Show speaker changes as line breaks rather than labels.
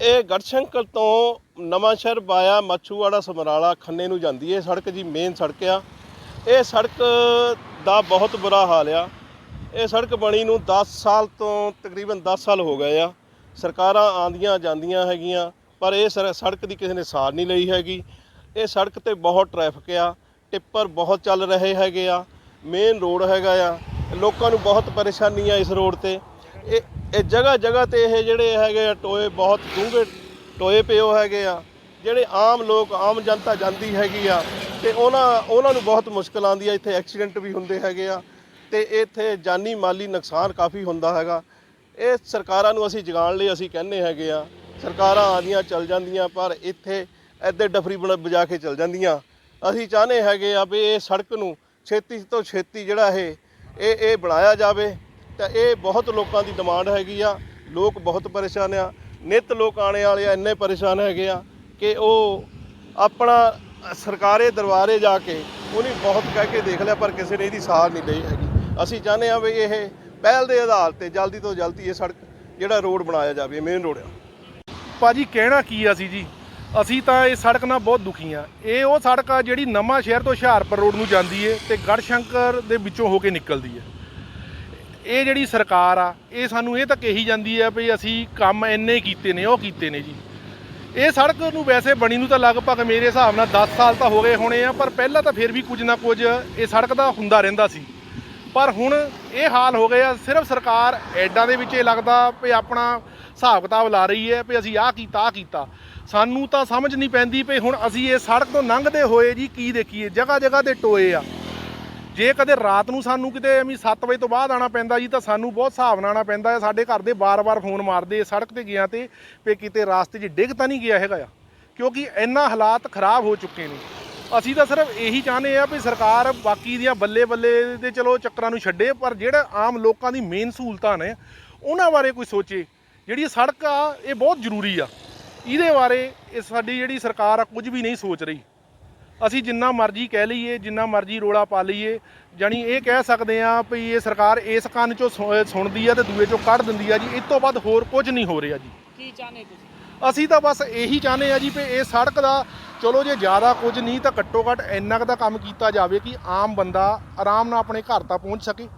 ਇਹ ਗੜਸ਼ੰਕਰ ਤੋਂ ਨਵਾਂਸ਼ਹਿਰ ਬਾਇਆ ਮੱਛੂਵਾੜਾ ਸਮਰਾਲਾ ਖੰਨੇ ਨੂੰ ਜਾਂਦੀ ਹੈ। ਇਹ ਸੜਕ ਜੀ ਮੇਨ ਸੜਕ ਆ। ਇਹ ਸੜਕ ਦਾ ਬਹੁਤ ਬੁਰਾ ਹਾਲ ਆ। ਇਹ ਸੜਕ ਬਣੀ ਨੂੰ 10 ਸਾਲ ਤੋਂ ਤਕਰੀਬਨ 10 ਸਾਲ ਹੋ ਗਏ ਆ। ਸਰਕਾਰਾਂ ਆਂਦੀਆਂ ਜਾਂਦੀਆਂ ਹੈਗੀਆਂ, ਪਰ ਇਹ ਸੜਕ ਦੀ ਕਿਸੇ ਨੇ ਸਾਰ ਨਹੀਂ ਲਈ ਹੈਗੀ। ਇਹ ਸੜਕ ਤੇ ਬਹੁਤ ਟ੍ਰੈਫਿਕ ਆ। ਟਿੱਪਰ ਬਹੁਤ ਚੱਲ ਰਹੇ ਹੈਗੇ ਆ। ਮੇਨ ਰੋਡ ਹੈਗਾ ਆ। ਲੋਕਾਂ ਨੂੰ ਬਹੁਤ ਪਰੇਸ਼ਾਨੀ ਆ ਇਸ ਰੋਡ ਤੇ। ਇਹ ਇਹ ਜਗ੍ਹਾ ਜਗ੍ਹਾ ਤੇ ਇਹ ਜਿਹੜੇ ਹੈਗੇ ਆ ਟੋਏ ਬਹੁਤ ਡੂੰਘੇ ਟੋਏ ਪਏ ਹੈਗੇ ਆ, ਜਿਹੜੇ ਆਮ ਲੋਕ, ਆਮ ਜਨਤਾ ਜਾਂਦੀ ਹੈਗੀ ਆ ਤੇ ਉਹਨਾਂ ਉਹਨਾਂ ਨੂੰ ਬਹੁਤ ਮੁਸ਼ਕਲ ਆਉਂਦੀ ਆ, ਇੱਥੇ ਐਕਸੀਡੈਂਟ ਵੀ ਹੁੰਦੇ ਹੈਗੇ ਆ ਤੇ ਇੱਥੇ ਜਾਨੀ ਮਾਲੀ ਨੁਕਸਾਨ ਕਾਫੀ ਹੁੰਦਾ ਹੈਗਾ। ਇਹ ਸਰਕਾਰਾਂ ਨੂੰ ਅਸੀਂ ਜਗਾਉਣ ਲਈ ਅਸੀਂ ਕਹਿੰਦੇ ਹੈਗੇ ਆ, ਸਰਕਾਰਾਂ ਆਉਂਦੀਆਂ ਚੱਲ ਜਾਂਦੀਆਂ ਪਰ ਇੱਥੇ ਐਦੇ ਡਫਰੀ ਬਣਾ, ਵਜਾ ਕੇ ਚੱਲ ਜਾਂਦੀਆਂ। ਅਸੀਂ ਚਾਹੁੰਦੇ ਹੈਗੇ ਆ ਵੀ ਇਹ ਸੜਕ ਨੂੰ ਛੇਤੀ ਤੋਂ ਛੇਤੀ ਜਿਹੜਾ ਇਹ ਇਹ ਬਣਾਇਆ ਜਾਵੇ ਤਾਂ ਇਹ ਬਹੁਤ ਲੋਕਾਂ ਦੀ ਡਿਮਾਂਡ ਹੈਗੀ ਆ। ਲੋਕ ਬਹੁਤ ਪਰੇਸ਼ਾਨ ਆ। ਨਿਤ ਲੋਕ ਆਣੇ ਵਾਲੇ ਆ, ਇੰਨੇ ਪਰੇਸ਼ਾਨ ਹੈਗੇ ਆ ਕਿ ਉਹ ਆਪਣਾ ਸਰਕਾਰੇ ਦਰਬਾਰੇ ਜਾ ਕੇ ਉਹਨੇ ਬਹੁਤ ਕਹਿ ਕੇ ਦੇਖ ਲਿਆ, ਪਰ ਕਿਸੇ ਨੇ ਇਹਦੀ ਸਾਰ ਨਹੀਂ ਲਈ ਹੈਗੀ। ਅਸੀਂ ਚਾਹੁੰਦੇ ਆ ਵੀ ਇਹ ਪਹਿਲ ਦੇ ਆਧਾਰ ਤੇ ਜਲਦੀ ਤੋਂ ਜਲਦੀ ਇਹ ਸੜਕ ਜਿਹੜਾ ਰੋਡ ਬਣਾਇਆ ਜਾਵੇ ਮੇਨ ਰੋਡ ਆ।
ਭਾਜੀ, ਕਹਿਣਾ ਕੀ ਆ ਸੀ ਜੀ? ਅਸੀਂ ਤਾਂ ਇਹ ਸੜਕ ਨਾਲ ਬਹੁਤ ਦੁਖੀ ਆ। ਇਹ ਉਹ ਸੜਕ ਆ ਜਿਹੜੀ ਨਵਾਂ ਸ਼ਹਿਰ ਤੋਂ ਹੁਸ਼ਿਆਰਪੁਰ ਰੋਡ ਨੂੰ ਜਾਂਦੀ ਏ ਤੇ ਗੜਸ਼ੰਕਰ ਦੇ ਵਿੱਚੋਂ ਹੋ ਕੇ ਨਿਕਲਦੀ ਏ। ਇਹ ਜਿਹੜੀ ਸਰਕਾਰ ਆ, ਇਹ ਸਾਨੂੰ ਇਹ ਤਾਂ ਕਹੀ ਜਾਂਦੀ ਆ ਵੀ ਅਸੀਂ ਕੰਮ ਇੰਨੇ ਕੀਤੇ ਨੇ, ਉਹ ਕੀਤੇ ਨੇ ਜੀ। ਇਹ ਸੜਕ ਨੂੰ ਵੈਸੇ ਬਣੀ ਨੂੰ ਤਾਂ ਲਗਭਗ ਮੇਰੇ ਹਿਸਾਬ ਨਾਲ 10 ਸਾਲ ਤਾਂ ਹੋ ਗਏ ਹੋਣੇ ਆ, ਪਰ ਪਹਿਲਾਂ ਤਾਂ ਫਿਰ ਵੀ ਕੁਝ ਨਾ ਕੁਝ ਇਹ ਸੜਕ ਦਾ ਹੁੰਦਾ ਰਹਿੰਦਾ ਸੀ। ਪਰ ਹੁਣ ਇਹ ਹਾਲ ਹੋ ਗਿਆ, ਸਿਰਫ ਸਰਕਾਰ ਐਡਾਂ ਦੇ ਵਿੱਚ ਇਹ ਲੱਗਦਾ ਵੀ ਆਪਣਾ ਹਿਸਾਬ ਕਿਤਾਬ ਲਾ ਰਹੀ ਹੈ ਵੀ ਅਸੀਂ ਆਹ ਕੀਤਾ ਆਹ ਕੀਤਾ। ਸਾਨੂੰ ਤਾਂ ਸਮਝ ਨਹੀਂ ਪੈਂਦੀ ਵੀ ਹੁਣ ਅਸੀਂ ਇਹ ਸੜਕ ਤੋਂ ਲੰਘਦੇ ਹੋਏ ਜੀ ਕੀ ਦੇਖੀਏ ਜਗ੍ਹਾ ਜਗ੍ਹਾ ਤੇ ਟੋਏ ਆ। ਜੇ ਕਦੇ ਰਾਤ ਨੂੰ ਸਾਨੂੰ ਕਿਤੇ ਐਵੇਂ 7 ਵਜੇ ਤੋਂ ਬਾਅਦ ਆਣਾ ਪੈਂਦਾ ਜੀ ਤਾਂ ਸਾਨੂੰ ਬਹੁਤ ਹਿਸਾਬ ਨਾਲ ਆਣਾ ਪੈਂਦਾ ਹੈ। ਸਾਡੇ ਘਰ ਦੇ ਬਾਰ-ਬਾਰ ਫੋਨ ਮਾਰਦੇ ਸੜਕ ਤੇ ਗਿਆ ਤੇ ਵੀ ਕਿਤੇ ਰਾਸਤੇ 'ਚ ਡਿੱਗ ਤਾਂ ਨਹੀਂ ਗਿਆ ਹੈਗਾ ਆ। ਕਿਉਂਕਿ ਇੰਨਾ ਹਾਲਾਤ ਖਰਾਬ ਹੋ ਚੁੱਕੇ ਨੇ। ਅਸੀਂ ਤਾਂ ਸਿਰਫ ਇਹੀ ਚਾਹੁੰਦੇ ਆ ਵੀ ਸਰਕਾਰ ਬਾਕੀ ਦੀਆਂ ਬੱਲੇ-ਬੱਲੇ ਦੇ ਚਲੋ ਚੱਕਰਾਂ ਨੂੰ ਛੱਡੇ, ਪਰ ਜਿਹੜਾ ਆਮ ਲੋਕਾਂ ਦੀ ਮੇਨ ਸਹੂਲਤਾਂ ਨੇ, ਉਹਨਾਂ ਬਾਰੇ ਕੋਈ ਸੋਚੇ। ਜਿਹੜੀ ਸੜਕ ਆ, ਇਹ ਬਹੁਤ ਜ਼ਰੂਰੀ ਆ। ਇਹਦੇ ਬਾਰੇ ਇਹ ਸਾਡੀ ਜਿਹੜੀ ਸਰਕਾਰ ਆ, ਕੁਝ ਵੀ ਨਹੀਂ ਸੋਚ ਰਹੀ। ਅਸੀਂ ਜਿੰਨਾ ਮਰਜ਼ੀ ਕਹਿ ਲਈਏ ਜਿੰਨਾ ਮਰਜ਼ੀ ਰੋਲਾ ਪਾ ਲਈਏ ਜਾਨੀ ਇਹ ਕਹਿ ਸਕਦੇ ਆ ਵੀ ਇਹ ਸਰਕਾਰ ਇਸ ਕੰਨ ਚੋਂ ਸੁਣਦੀ ਆ ਤੇ ਦੂਏ ਚੋਂ ਕੱਢ ਦਿੰਦੀ ਆ ਜੀ ਇਸ ਤੋਂ ਵੱਧ ਹੋਰ ਕੁਝ ਨਹੀਂ ਹੋ ਰਿਹਾ ਜੀ।
ਕੀ ਚਾਹਨੇ ਤੁਸੀਂ?
ਅਸੀਂ ਤਾਂ ਬਸ ਇਹੀ ਚਾਹੁੰਦੇ ਆ ਜੀ ਵੀ ਇਹ ਸੜਕ ਦਾ ਚਲੋ ਜੇ ਜ਼ਿਆਦਾ ਕੁਝ ਨਹੀਂ ਤਾਂ ਘੱਟੋ ਘੱਟ ਇੰਨਾ ਕੁ ਦਾ ਕੰਮ ਕੀਤਾ ਜਾਵੇ ਕਿ ਆਮ ਬੰਦਾ ਆਰਾਮ ਨਾਲ ਆਪਣੇ ਘਰ ਤੱਕ ਪਹੁੰਚ ਸਕੇ।